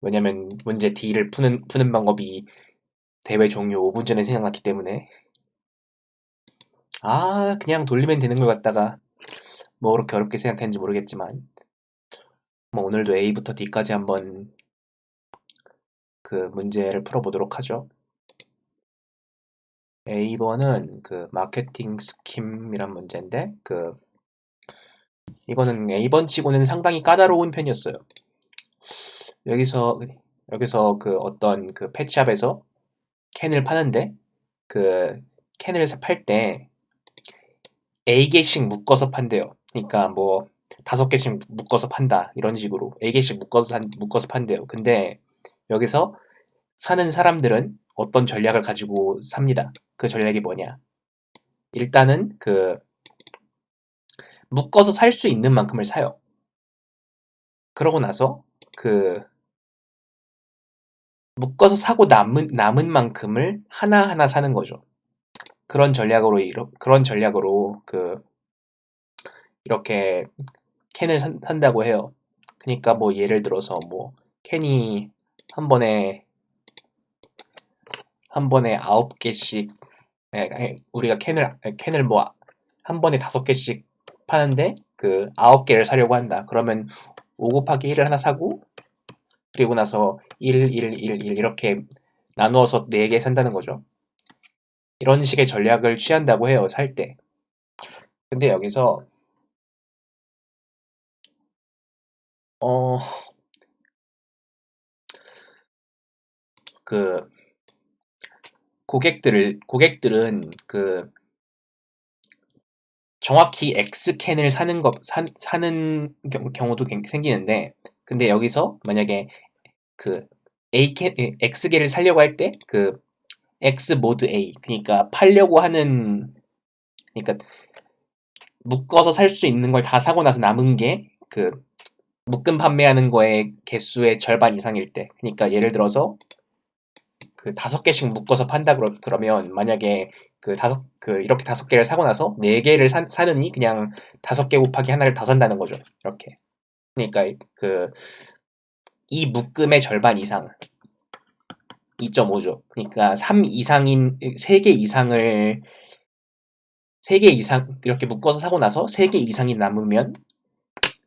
왜냐면 문제 D를 푸는, 푸는 방법이 대회 종료 5분 전에 생각났기 때문에 아 그냥 돌리면 되는 걸 갖다가 뭐 그렇게 어렵게 생각했는지 모르겠지만 뭐 오늘도 A부터 D까지 한번 그 문제를 풀어보도록 하죠. A번은 그 마케팅 스킴이란 문제인데 그 이거는 A번 치고는 상당히 까다로운 편이었어요. 여기서 여기서 그 어떤 그 펫샵에서 캔을 파는데 그 캔을 팔 때 A개씩 묶어서 판대요. 그러니까 뭐 다섯 개씩 묶어서 판다 이런 식으로 A개씩 묶어서 산, 묶어서 판대요. 근데 여기서 사는 사람들은 어떤 전략을 가지고 삽니다. 그 전략이 뭐냐? 일단은 그 묶어서 살 수 있는 만큼을 사요. 그러고 나서 그 묶어서 사고 남은 남은 만큼을 하나하나 사는 거죠. 그런 전략으로 이러, 그런 전략으로 그 이렇게 캔을 산, 산다고 해요. 그러니까 뭐 예를 들어서 뭐 캔이 한 번에 한 번에 아홉 개씩 예, 예, 우리가 캔을 캔을 뭐 한 번에 다섯 개씩 파는데 그 아홉 개를 사려고 한다. 그러면 5 곱하기 1을 하나 사고 그리고 나서 1, 1, 1, 1 이렇게 나누어서 4개 산다는 거죠. 이런 식의 전략을 취한다고 해요, 살 때. 근데 여기서 어, 그 고객들을 고객들은 그 정확히 X캔을 사는 것 사, 사는 경우도 생기는데 근데 여기서 만약에 그 A캔 X개를 살려고 할 때 그 X 모드 A 그러니까 팔려고 하는 그러니까 묶어서 살 수 있는 걸 다 사고 나서 남은 게 그 묶음 판매하는 거의 개수의 절반 이상일 때 그러니까 예를 들어서 그 다섯 개씩 묶어서 판다 그러, 그러면 만약에 그 다섯 그 이렇게 다섯 개를 사고 나서 네 개를 사, 사느니 그냥 다섯 개 곱하기 하나를 더 산다는 거죠. 이렇게. 그러니까 그 이 묶음의 절반 이상 2.5죠. 그러니까 3 이상인 3개 이상을 3개 이상 이렇게 묶어서 사고 나서 3개 이상이 남으면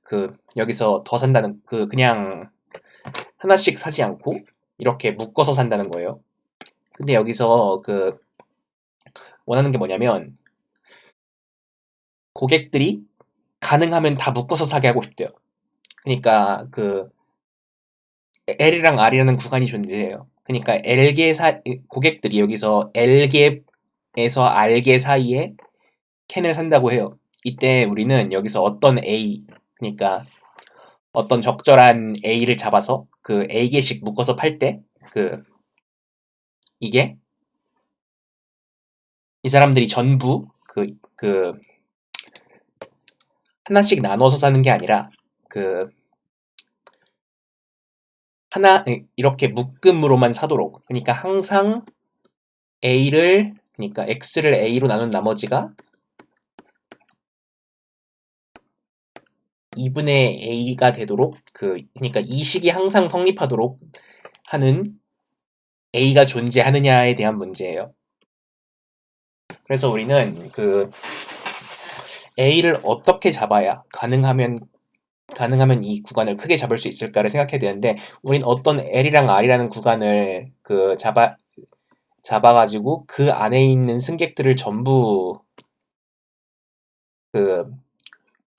그 여기서 더 산다는 그 그냥 하나씩 사지 않고 이렇게 묶어서 산다는 거예요. 근데 여기서 그 원하는 게 뭐냐면 고객들이 가능하면 다 묶어서 사게 하고 싶대요. 그러니까 그 L이랑 R이라는 구간이 존재해요. 그러니까 L개 사 고객들이 여기서 L개에서 R개 사이에 캔을 산다고 해요. 이때 우리는 여기서 어떤 A 그러니까 어떤 적절한 A를 잡아서 그 A개씩 묶어서 팔 때 그 이게 이 사람들이 전부 그, 그, 하나씩 나눠서 사는 게 아니라, 그, 하나, 이렇게 묶음으로만 사도록. 그러니까 항상 A를, 그러니까 X를 A로 나눈 나머지가 2분의 A가 되도록, 그, 그러니까 이 식이 항상 성립하도록 하는 A가 존재하느냐에 대한 문제예요. 그래서 우리는 그 A를 어떻게 잡아야 가능하면 가능하면 이 구간을 크게 잡을 수 있을까를 생각해야 되는데 우린 어떤 L이랑 R이라는 구간을 그 잡아 잡아가지고 그 안에 있는 승객들을 전부 그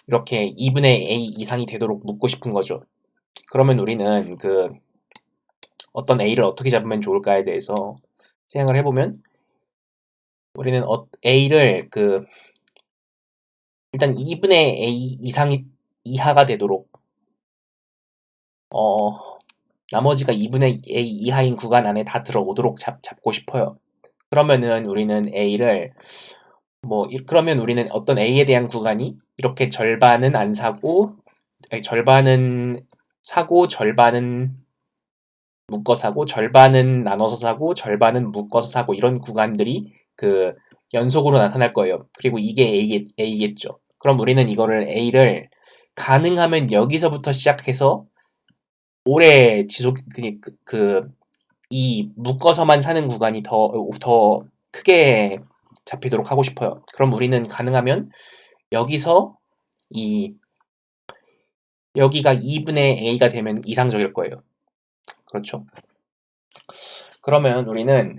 이렇게 2분의 A 이상이 되도록 묶고 싶은 거죠. 그러면 우리는 그 어떤 A를 어떻게 잡으면 좋을까에 대해서 생각을 해보면 우리는 어, A를 그 일단 2분의 A 이상이 이하가 되도록 어 나머지가 2분의 A 이하인 구간 안에 다 들어오도록 잡, 잡고 싶어요. 그러면은 우리는 A를 뭐 그러면 우리는 어떤 A에 대한 구간이 이렇게 절반은 안 사고 아니, 절반은 사고 절반은 묶어 사고 절반은 나눠서 사고 절반은 묶어서 사고 이런 구간들이 그 연속으로 나타날 거예요. 그리고 이게 A, A겠죠. 그럼 우리는 이거를 A를 가능하면 여기서부터 시작해서 오래 지속 그, 그, 이 묶어서만 사는 구간이 더, 더 크게 잡히도록 하고 싶어요. 그럼 우리는 가능하면 여기서 이 여기가 2분의 a가 되면 이상적일 거예요. 그렇죠? 그러면 우리는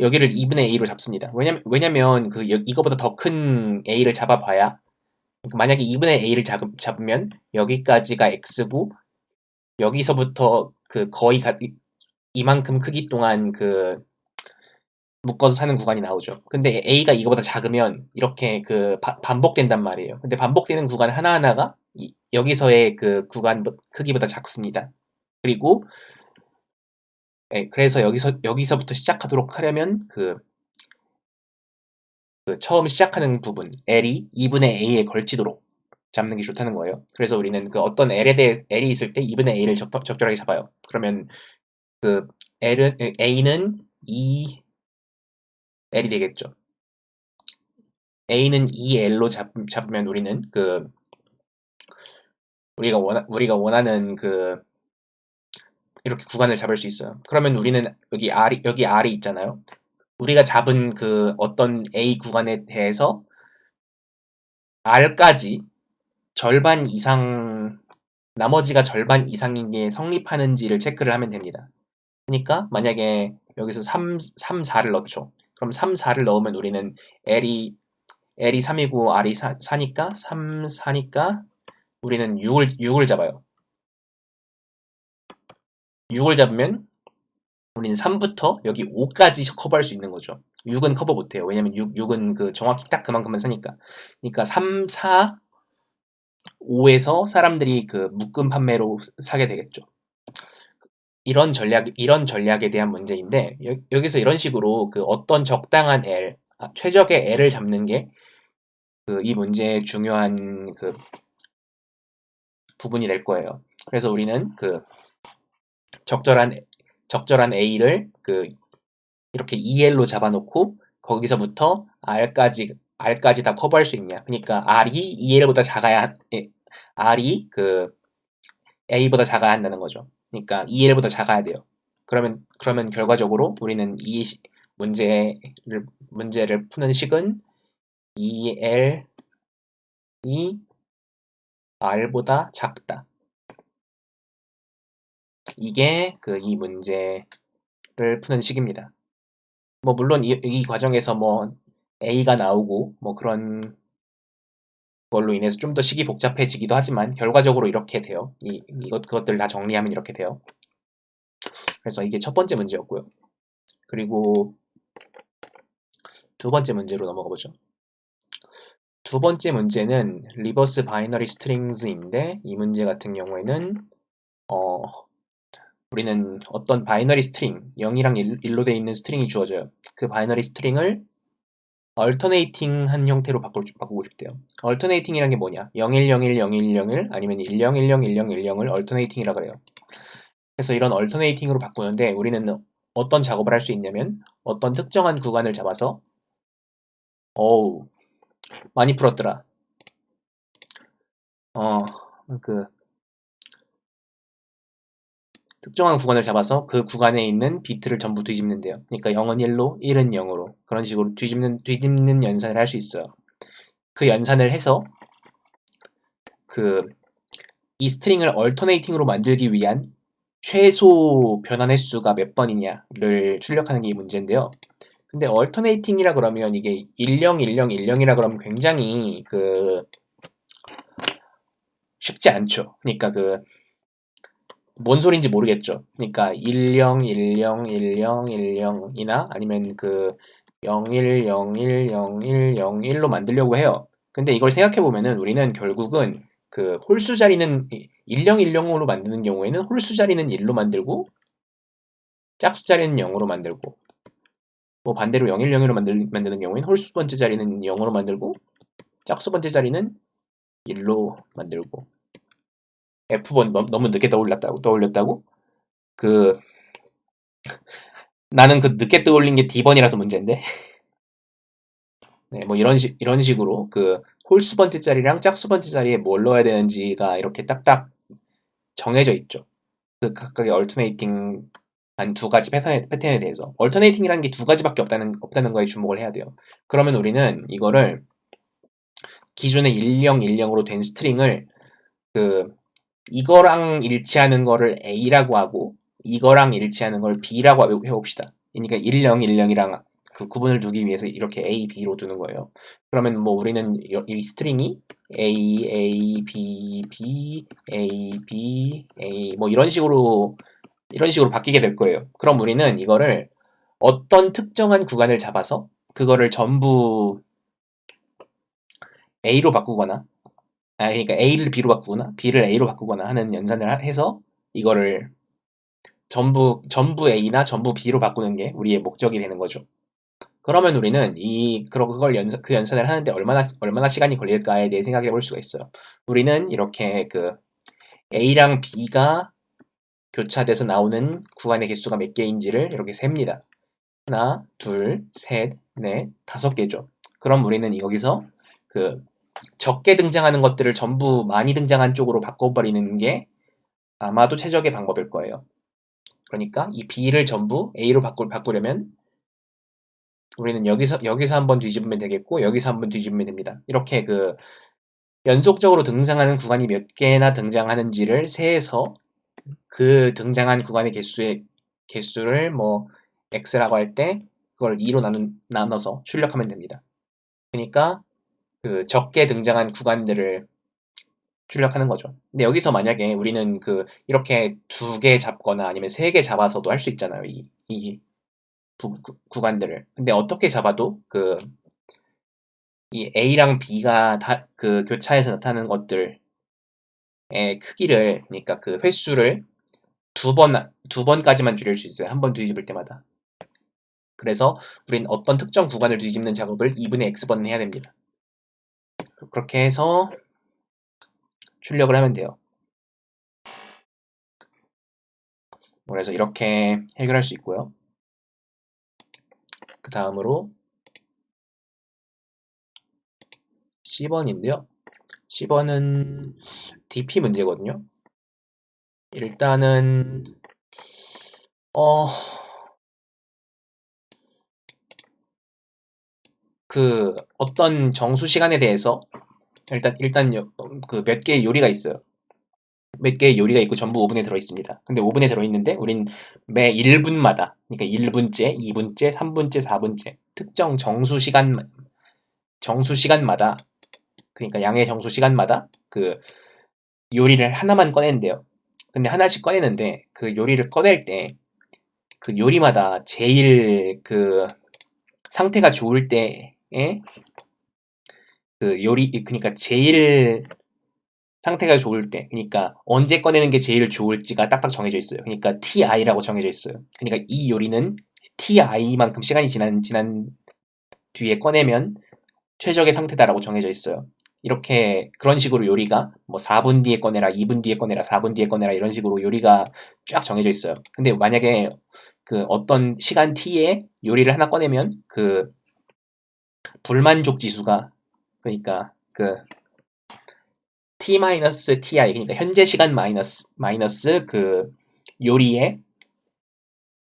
여기를 2분의 a로 잡습니다. 왜냐면, 왜냐면 그 여- 이거보다 더 큰 a를 잡아봐야 만약에 2분의 a를 잡, 잡으면 여기까지가 x고 여기서부터 그 거의 가, 이- 이만큼 크기 동안 그 묶어서 사는 구간이 나오죠. 근데 a가 이거보다 작으면 이렇게 그 바- 반복된단 말이에요. 근데 반복되는 구간 하나하나가 이- 여기서의 그 구간 크기보다 작습니다. 그리고 예, 그래서 여기서 여기서부터 시작하도록 하려면 그, 그 처음 시작하는 부분 L이 2분의 A에 걸치도록 잡는 게 좋다는 거예요. 그래서 우리는 그 어떤 L에 대해 L이 있을 때 2분의 A를 적, 적절하게 잡아요. 그러면 그 L은 A는 2 L이 되겠죠. A는 2L로 잡, 잡으면 우리는 그 우리가 원하, 우리가 원하는 그 이렇게 구간을 잡을 수 있어요. 그러면 우리는 여기 R이 여기 R이 있잖아요. 우리가 잡은 그 어떤 A 구간에 대해서 R까지 절반 이상 나머지가 절반 이상인 게 성립하는지를 체크를 하면 됩니다. 그러니까 만약에 여기서 3, 3 4를 넣죠. 그럼 3, 4를 넣으면 우리는 L이 L이 3이고 R이 4, 4니까 3, 4니까 우리는 6을 6을 잡아요. 6을 잡으면 우리는 3부터 여기 5까지 커버할 수 있는 거죠. 6은 커버 못해요. 왜냐면 6, 6은 그 정확히 딱 그만큼만 사니까. 그러니까 3, 4, 5에서 사람들이 그 묶음 판매로 사게 되겠죠. 이런 전략, 이런 전략에 대한 문제인데, 여, 기서 이런 식으로 그 어떤 적당한 L, 아, 최적의 L을 잡는 게 그 이 문제의 중요한 그 부분이 될 거예요. 그래서 우리는 그 적절한 적절한 A를 그 이렇게 EL로 잡아놓고 거기서부터 R까지 R까지 다 커버할 수 있냐. 그러니까 R이 EL보다 작아야 예, R이 그 A보다 작아야 한다는 거죠. 그러니까 EL보다 작아야 돼요. 그러면 그러면 결과적으로 우리는 이 문제를 문제를 푸는 식은 EL이 R보다 작다. 이게 그 이 문제를 푸는 식입니다. 뭐 물론 이, 이 과정에서 뭐 A가 나오고 뭐 그런 걸로 인해서 좀 더 식이 복잡해지기도 하지만 결과적으로 이렇게 돼요. 이 이것 그것들 다 정리하면 이렇게 돼요. 그래서 이게 첫 번째 문제였고요. 그리고 두 번째 문제로 넘어가 보죠. 두 번째 문제는 리버스 바이너리 스트링스인데 이 문제 같은 경우에는 어 우리는 어떤 바이너리 스트링 0이랑 1, 로 되어 있는 스트링이 주어져요. 그 바이너리 스트링을 얼터네이팅 한 형태로 바꿀, 바꾸고 싶대요. 얼터네이팅이란 게 뭐냐? 01010101 아니면 10101010을 얼터네이팅이라 그래요. 그래서 이런 얼터네이팅으로 바꾸는데 우리는 어떤 작업을 할 수 있냐면 어떤 특정한 구간을 잡아서 어우 많이 풀었더라. 어, 그 특정한 구간을 잡아서 그 구간에 있는 비트를 전부 뒤집는데요. 그러니까 0은 1로, 1은 0으로 그런 식으로 뒤집는 뒤집는 연산을 할 수 있어요. 그 연산을 해서 그 이 스트링을 얼터네이팅으로 만들기 위한 최소 변환 횟수가 몇 번이냐를 출력하는 게이 문제인데요. 근데 얼터네이팅이라 그러면 이게 10, 10, 10이라 그러면 굉장히 그 쉽지 않죠. 그러니까 그 뭔 소린지 모르겠죠. 그러니까 10, 10, 10, 10이나 아니면 그 01, 01, 01, 01로 만들려고 해요. 근데 이걸 생각해 보면은 우리는 결국은 그 홀수 자리는 1010으로 만드는 경우에는 홀수 자리는 1로 만들고 짝수 자리는 0으로 만들고 뭐 반대로 0101로 만들, 만드는 경우에는 홀수 번째 자리는 0으로 만들고 짝수 번째 자리는 1로 만들고 F번 너무 늦게 떠올렸다고 떠올렸다고 그 나는 그 늦게 떠올린 게 D번이라서 문제인데 네, 뭐 이런 식 이런 식으로 그 홀수 번째 자리랑 짝수 번째 자리에 뭘 넣어야 되는지가 이렇게 딱딱 정해져 있죠. 그 각각의 얼터네이팅 한 두 가지 패턴에, 패턴에 대해서 얼터네이팅이라는 게 두 가지밖에 없다는 없다는 거에 주목을 해야 돼요. 그러면 우리는 이거를 기존의 1010으로 된 스트링을 그 이거랑 일치하는 거를 A라고 하고 이거랑 일치하는 걸 B라고 해봅시다. 그러니까 1010이랑 그 구분을 두기 위해서 이렇게 A, B로 두는 거예요. 그러면 뭐 우리는 이, 이 스트링이 A, A, B, B, A, B, A 뭐 이런 식으로 이런 식으로 바뀌게 될 거예요. 그럼 우리는 이거를 어떤 특정한 구간을 잡아서 그거를 전부 A로 바꾸거나 아 그러니까 A를 B로 바꾸거나 B를 A로 바꾸거나 하는 연산을 하- 해서 이거를 전부 전부 A나 전부 B로 바꾸는 게 우리의 목적이 되는 거죠. 그러면 우리는 이 그걸 연산 그 연산을 하는데 얼마나 얼마나 시간이 걸릴까에 대해 생각해 볼 수가 있어요. 우리는 이렇게 그 A랑 B가 교차돼서 나오는 구간의 개수가 몇 개인지를 이렇게 셉니다. 하나, 둘, 셋, 넷, 다섯 개죠. 그럼 우리는 여기서 그 적게 등장하는 것들을 전부 많이 등장한 쪽으로 바꿔버리는 게 아마도 최적의 방법일 거예요. 그러니까 이 B를 전부 A로 바꾸, 바꾸려면 우리는 여기서 여기서 한번 뒤집으면 되겠고 여기서 한번 뒤집으면 됩니다. 이렇게 그 연속적으로 등장하는 구간이 몇 개나 등장하는지를 세해서 그 등장한 구간의 개수의 개수를 뭐 x라고 할 때 그걸 2로 나누, 나눠서 출력하면 됩니다. 그러니까 그 적게 등장한 구간들을 출력하는 거죠. 근데 여기서 만약에 우리는 그 이렇게 두 개 잡거나 아니면 세 개 잡아서도 할 수 있잖아요. 이, 이 부, 구, 구간들을. 근데 어떻게 잡아도 그 이 A랑 B가 다 그 교차해서 나타나는 것들의 크기를 그러니까 그 횟수를 두 번, 두 번까지만 줄일 수 있어요. 한 번 뒤집을 때마다. 그래서 우린 어떤 특정 구간을 뒤집는 작업을 2분의 x번은 해야 됩니다. 그렇게 해서 출력을 하면 돼요. 그래서 이렇게 해결할 수 있고요. 그 다음으로 C번인데요. C번은 DP 문제거든요. 일단은 어... 그 어떤 정수 시간에 대해서 일단 일단 그 몇 개의 요리가 있어요. 몇 개의 요리가 있고 전부 오븐에 들어 있습니다. 근데 오븐에 들어 있는데 우린 매 1분마다 그러니까 1분째, 2분째, 3분째, 4분째 특정 정수 시간 정수 시간마다 그러니까 양의 정수 시간마다 그 요리를 하나만 꺼낸대요. 근데 하나씩 꺼내는데 그 요리를 꺼낼 때 그 요리마다 제일 그 상태가 좋을 때에 그 요리 그러니까 제일 상태가 좋을 때 그러니까 언제 꺼내는 게 제일 좋을지가 딱딱 정해져 있어요. 그러니까 TI라고 정해져 있어요. 그러니까 이 요리는 TI만큼 시간이 지난 지난 뒤에 꺼내면 최적의 상태다라고 정해져 있어요. 이렇게 그런 식으로 요리가 뭐 4분 뒤에 꺼내라, 2분 뒤에 꺼내라, 4분 뒤에 꺼내라 이런 식으로 요리가 쫙 정해져 있어요. 근데 만약에 그 어떤 시간 t에 요리를 하나 꺼내면 그 불만족 지수가 그러니까 그 t 마이너스 ti 그러니까 현재 시간 마이너스 마이너스 그 요리의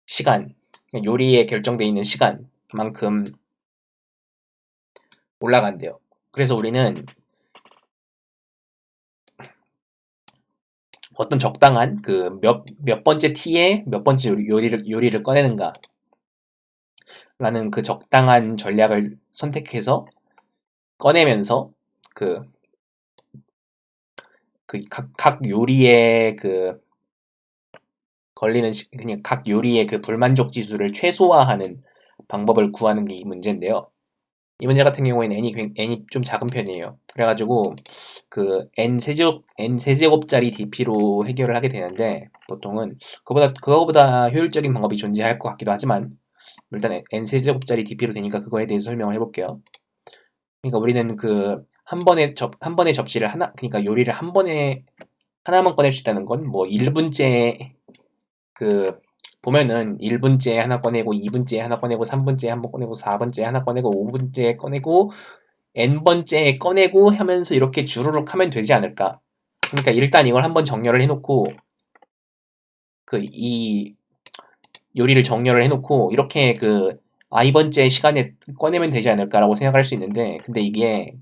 시간 요리에 결정돼 있는 시간만큼 올라간대요. 그래서 우리는 어떤 적당한 그 몇 몇 번째 t에 몇 번째 요리를 요리를 꺼내는가 라는 그 적당한 전략을 선택해서 꺼내면서 그 그 각 각 요리의 그 걸리는 시, 그냥 각 요리의 그 불만족 지수를 최소화하는 방법을 구하는 게 이 문제인데요. 이 문제 같은 경우에는 n이, n이 좀 작은 편이에요. 그래가지고 그 n 세제곱 n 세제곱짜리 dp로 해결을 하게 되는데 보통은 그보다 그거보다 효율적인 방법이 존재할 것 같기도 하지만 일단 n 세제곱짜리 dp로 되니까 그거에 대해서 설명을 해볼게요. 그러니까 우리는 그 한 번에 접 한 번에 접시를 하나 그러니까 요리를 한 번에 하나만 꺼낼 수 있다는 건 뭐 1분째 그 보면은 1분째 하나 꺼내고 2분째 하나 꺼내고 3분째 한 번 꺼내고 4분째 하나 꺼내고 5분째 꺼내고 n번째 꺼내고 하면서 이렇게 주르륵 하면 되지 않을까 그러니까 일단 이걸 한번 정렬을 해놓고 그 이 요리를 정렬을 해놓고 이렇게 그 i번째 시간에 꺼내면 되지 않을까라고 생각할 수 있는데 근데 이게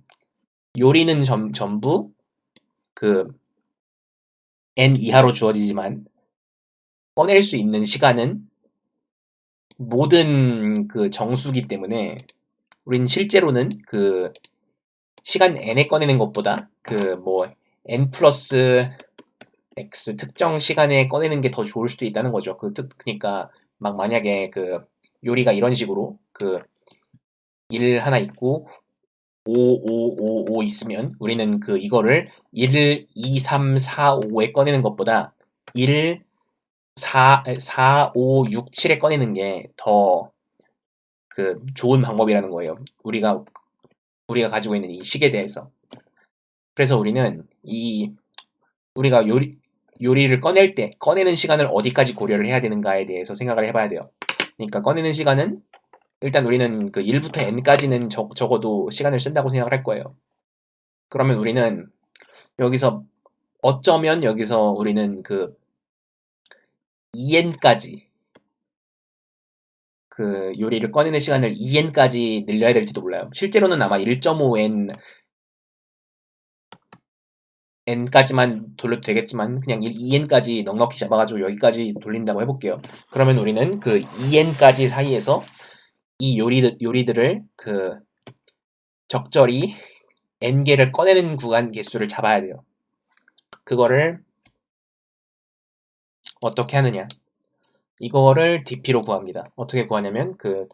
요리는 전, 전부 그 n 이하로 주어지지만 꺼낼 수 있는 시간은 모든 그 정수기 때문에 우린 실제로는 그 시간 n에 꺼내는 것보다 그 뭐 n 플러스 x 특정 시간에 꺼내는 게 더 좋을 수도 있다는 거죠. 그 특, 그러니까 막 만약에 그 요리가 이런 식으로 그 일 하나 있고 5, 5, 5, 5 있으면 우리는 그 이거를 1, 2, 3, 4, 5에 꺼내는 것보다 1, 4, 4, 5, 6, 7에 꺼내는 게 더 그 좋은 방법이라는 거예요. 우리가 우리가 가지고 있는 이 식에 대해서. 그래서 우리는 이 우리가 요리 요리를 꺼낼 때 꺼내는 시간을 어디까지 고려를 해야 되는가에 대해서 생각을 해봐야 돼요. 그러니까 꺼내는 시간은 일단 우리는 그 1부터 n까지는 적, 적어도 시간을 쓴다고 생각을 할 거예요. 그러면 우리는 여기서 어쩌면 여기서 우리는 그 2n까지 그 요리를 꺼내는 시간을 2n까지 늘려야 될지도 몰라요. 실제로는 아마 1.5n n까지만 돌려도 되겠지만 그냥 2n까지 넉넉히 잡아가지고 여기까지 돌린다고 해볼게요. 그러면 우리는 그 2n까지 사이에서 이 요리 요리들을 그 적절히 n 개를 꺼내는 구간 개수를 잡아야 돼요. 그거를 어떻게 하느냐? 이거를 DP로 구합니다. 어떻게 구하냐면 그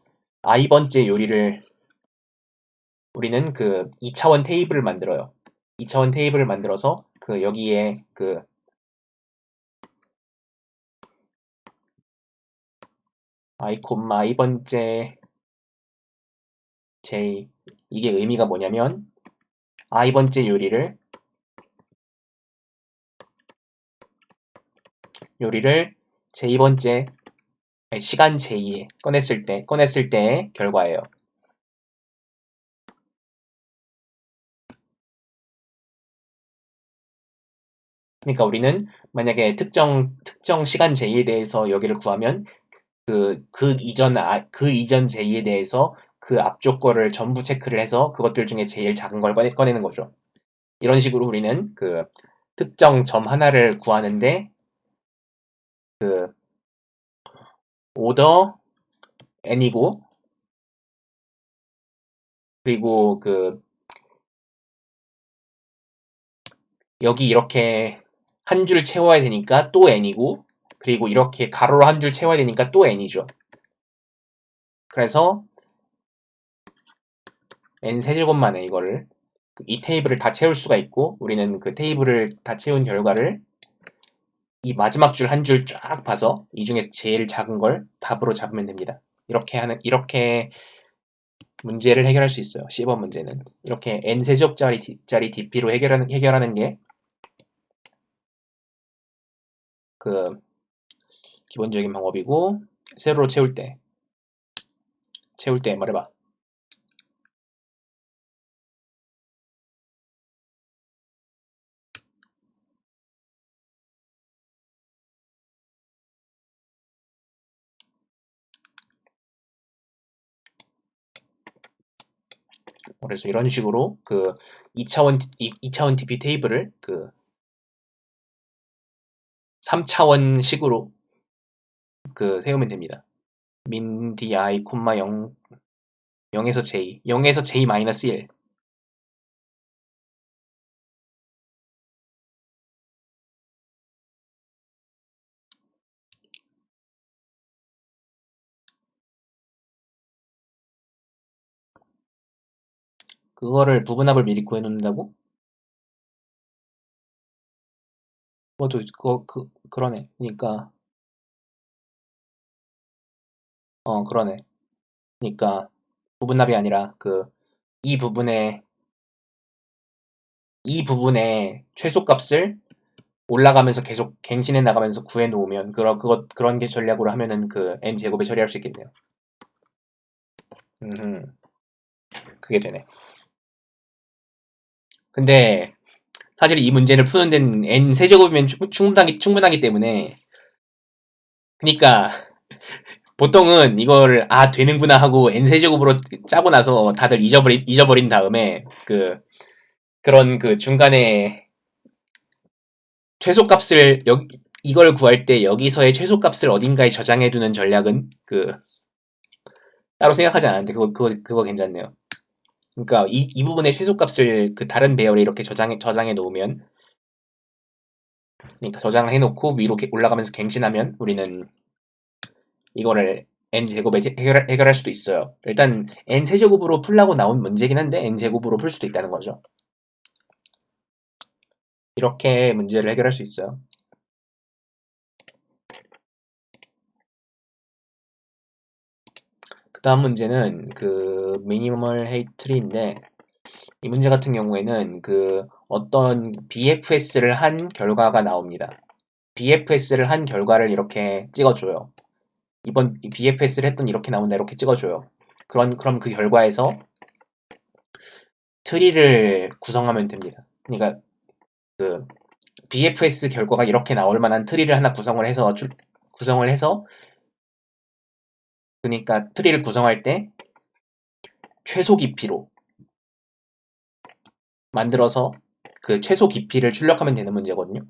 i번째 요리를 우리는 그 2차원 테이블을 만들어요. 2차원 테이블을 만들어서 그 여기에 그 i, i번째 j 이게 의미가 뭐냐면 i번째 요리를 요리를 j2번째 시간 j2에 꺼냈을 때 꺼냈을 때의 결과예요. 그러니까 우리는 만약에 특정 특정 시간 j2에 대해서 여기를 구하면 그, 그 이전, 아, 그 이전 j2에 대해서 그 앞쪽 거를 전부 체크를 해서 그것들 중에 제일 작은 걸 꺼내, 꺼내 는 거죠. 이런 식으로 우리는 그 특정 점 하나를 구하는데 그 오더 n이고 그리고 그 여기 이렇게 한 줄 채워야 되니까 또 n이고 그리고 이렇게 가로로 한 줄 채워야 되니까 또 n이죠. 그래서 n 세제곱만에 이거를 이 테이블을 다 채울 수가 있고 우리는 그 테이블을 다 채운 결과를 이 마지막 줄 한 줄 쫙 봐서 이 중에서 제일 작은 걸 답으로 잡으면 됩니다. 이렇게 하는 이렇게 문제를 해결할 수 있어요. 10번 문제는 이렇게 n 세제곱짜리 짜리 DP로 해결하는 해결하는 게 그 기본적인 방법이고 세로로 채울 때 채울 때 말해봐. 그래서 이런 식으로 그 2차원 2차원 DP 테이블을 그 3차원 식으로 그 세우면 됩니다. min di, 0, 0에서 j, 0에서 j 마이너스 1. 그거를 부분합을 미리 구해 놓는다고? 그것도 그거 그 그러네. 그러니까 어 그러네. 그러니까 부분합이 아니라 그 이 부분에 이 부분의 최소값을 올라가면서 계속 갱신해 나가면서 구해 놓으면 그런 그것 그런 게 전략으로 하면은 그 n 제곱에 처리할 수 있겠네요. 음, 그게 되네. 근데 사실 이 문제를 푸는 데는 n 세제곱이면 충분하기, 충분하기 때문에 그니까 보통은 이거를 아 되는구나 하고 n 세제곱으로 짜고 나서 다들 잊어버린 잊어버린 다음에 그 그런 그 중간에 최소값을 여, 이걸 구할 때 여기서의 최소값을 어딘가에 저장해 두는 전략은 그 따로 생각하지 않았는데 그거 그거 그거 괜찮네요. 그러니까 이, 이 부분의 최소값을 그 다른 배열에 이렇게 저장해 저장해 놓으면 그러니까 저장해 놓고 위로 올라가면서 갱신하면 우리는 이거를 n 제곱에 해결, 해결할 수도 있어요. 일단 n 세제곱으로 풀라고 나온 문제긴 한데 n 제곱으로 풀 수도 있다는 거죠. 이렇게 문제를 해결할 수 있어요. 그 다음 문제는 그 미니멀 헤이트 트리인데 이 문제 같은 경우에는 그 어떤 BFS를 한 결과가 나옵니다. BFS를 한 결과를 이렇게 찍어줘요. 이번 BFS를 했던 이렇게 나온다 이렇게 찍어줘요. 그런 그럼 그 결과에서 트리를 구성하면 됩니다. 그러니까 그 BFS 결과가 이렇게 나올 만한 트리를 하나 구성을 해서 주, 구성을 해서 그러니까 트리를 구성할 때 최소 깊이로 만들어서 그 최소 깊이를 출력하면 되는 문제거든요.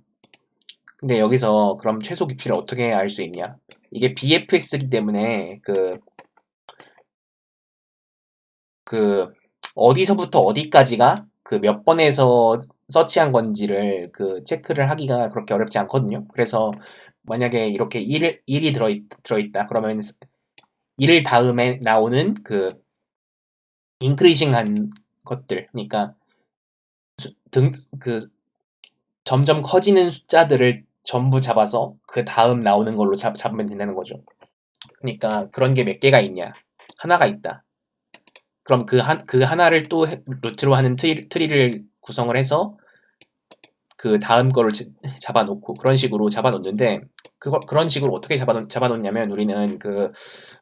근데 여기서 그럼 최소 깊이를 어떻게 알 수 있냐? 이게 BFS이기 때문에 그, 그, 어디서부터 어디까지가 그 몇 번에서 서치한 건지를 그 체크를 하기가 그렇게 어렵지 않거든요. 그래서 만약에 이렇게 1, 1이 들어있, 들어있다. 그러면 1 다음에 나오는 그 인크리징한 것들. 그러니까 등, 그 점점 커지는 숫자들을 전부 잡아서 그 다음 나오는 걸로 잡, 잡으면 된다는 거죠. 그러니까 그런 게 몇 개가 있냐? 하나가 있다. 그럼 그, 한, 그 하나를 또 루트로 하는 트리, 트리를 구성을 해서 그 다음 거를 잡아놓고 그런 식으로 잡아놓는데 그거, 그런 식으로 어떻게 잡아놓, 잡아놓냐면 우리는 그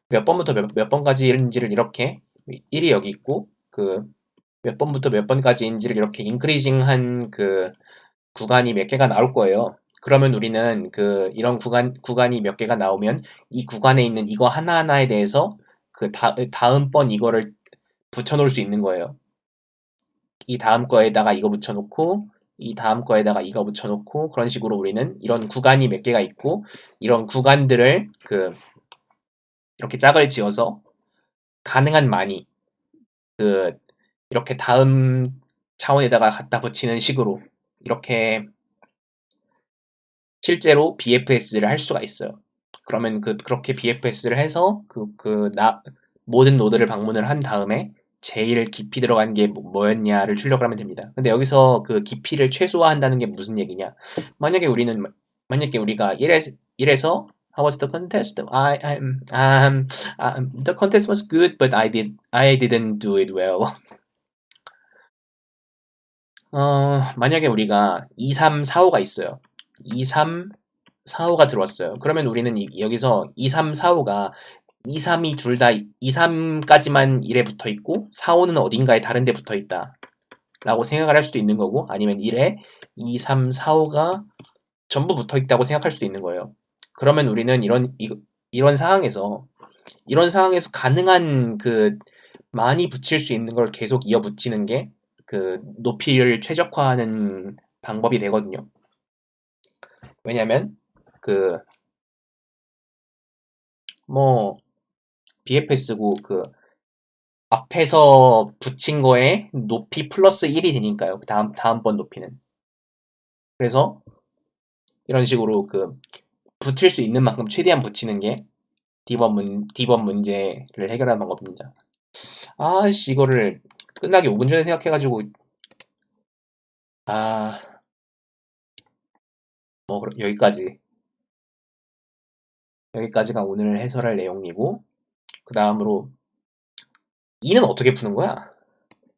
몇 번부터 몇, 몇 번까지인지를 이렇게 1이 여기 있고 그 몇 번부터 몇 번까지인지를 이렇게 인크리징한 그 구간이 몇 개가 나올 거예요. 그러면 우리는 그 이런 구간 구간이 몇 개가 나오면 이 구간에 있는 이거 하나하나에 대해서 그 다, 다음번 이거를 붙여놓을 수 있는 거예요. 이 다음 거에다가 이거 붙여놓고 이 다음 거에다가 이거 붙여놓고 그런 식으로 우리는 이런 구간이 몇 개가 있고 이런 구간들을 그 이렇게 짝을 지어서 가능한 많이 그 이렇게 다음 차원에다가 갖다 붙이는 식으로 이렇게 실제로 BFS를 할 수가 있어요. 그러면 그 그렇게 BFS를 해서 그 그 나 모든 노드를 방문을 한 다음에 제일 깊이 들어간 게 뭐, 뭐였냐를 출력을 하면 됩니다. 근데 여기서 그 깊이를 최소화한다는 게 무슨 얘기냐? 만약에 우리는 만약에 우리가 1에서 1에서 How was the contest? I I'm um, um the contest was good, but I did I didn't do it well. 어, 만약에 우리가 2, 3, 4, 5가 있어요. 2, 3, 4, 5가 들어왔어요. 그러면 우리는 이, 여기서 2, 3, 4, 5가 2, 3이 둘 다 2, 3까지만 1에 붙어 있고 4, 5는 어딘가에 다른 데 붙어 있다. 라고 생각을 할 수도 있는 거고 아니면 1에 2, 3, 4, 5가 전부 붙어 있다고 생각할 수도 있는 거예요. 그러면 우리는 이런 이, 이런 상황에서 이런 상황에서 가능한 그 많이 붙일 수 있는 걸 계속 이어 붙이는 게 그 높이를 최적화하는 방법이 되거든요. 왜냐면 그 뭐 BFS고 그 앞에서 붙인 거에 높이 플러스 1이 되니까요. 다음 다음번 높이는. 그래서 이런 식으로 그 붙일 수 있는 만큼 최대한 붙이는 게 D번 문 D번 문제를 해결하는 방법입니다. 아씨 이거를 끝나기 5분 전에 생각해가지고 아 뭐 여기까지 여기까지가 오늘 해설할 내용이고 그 다음으로 2는 어떻게 푸는 거야?